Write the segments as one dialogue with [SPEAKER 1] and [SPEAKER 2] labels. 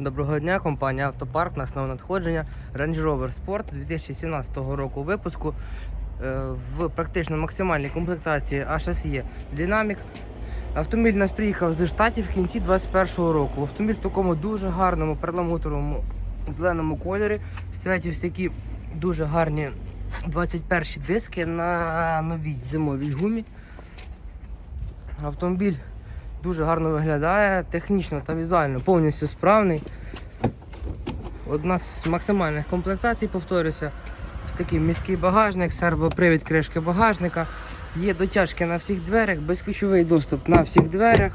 [SPEAKER 1] Доброго дня, компанія Автопарк, на основне надходження Range Rover Sport 2017 року випуску е, в практично максимальній комплектації HSE Dynamic. Автомобіль нас приїхав з Штатів в кінці 2021 року. Автомобіль в такому дуже гарному перламутровому зеленому кольорі. Стоять ось такі дуже гарні 21 диски на новій зимовій гумі. Автомобіль дуже гарно виглядає, технічно та візуально повністю справний. Одна з максимальних комплектацій, повторюся. Ось такий місткий багажник, сервопривід кришки багажника. Є дотяжки на всіх дверях, безключовий доступ на всіх дверях.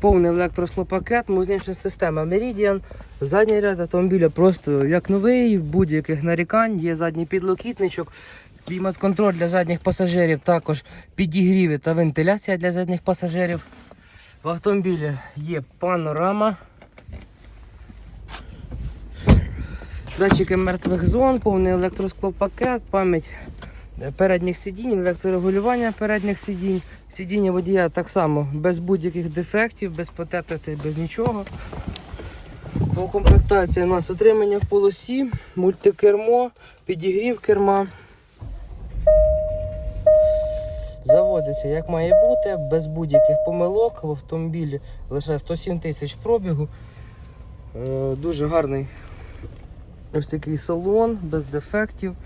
[SPEAKER 1] Повний електросклопакет, музична система Meridian. Задній ряд автомобіля просто як новий, будь-яких нарікань, є задній підлокітничок, клімат-контроль для задніх пасажирів, також підігріви та вентиляція для задніх пасажирів. В автомобілі є панорама. Датчики мертвих зон, повний електросклопакет, пам'ять передніх сидінь, електрорегулювання передніх сидінь. Сидіння водія так само без будь-яких дефектів, без потертостей, без нічого. По комплектації у нас отримання в полосі, мультикермо, підігрів керма. Заводиться як має бути, без будь-яких помилок. В автомобілі лише 107 тисяч пробігу. Е, Дуже гарний ось такий салон, без дефектів.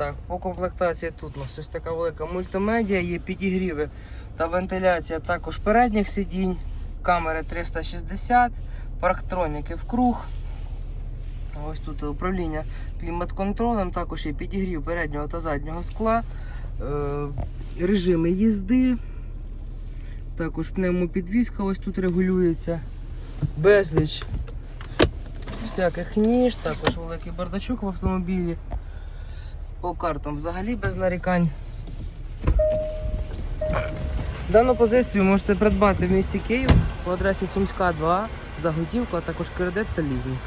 [SPEAKER 1] Так, по комплектації тут у нас ось така велика мультимедіа, є підігріви та вентиляція також передніх сидінь, камери 360, парктроніки в круг. Ось тут управління клімат-контролем, також є підігрів переднього та заднього скла, е, режими їзди, також пневмопідвізка ось тут регулюється, безліч всяких ніж, також великий бардачок в автомобілі. По картам взагалі без нарікань. Дану позицію можете придбати в місті Київ по адресі Сумська 2 за готівку, а також кредит та лізинг.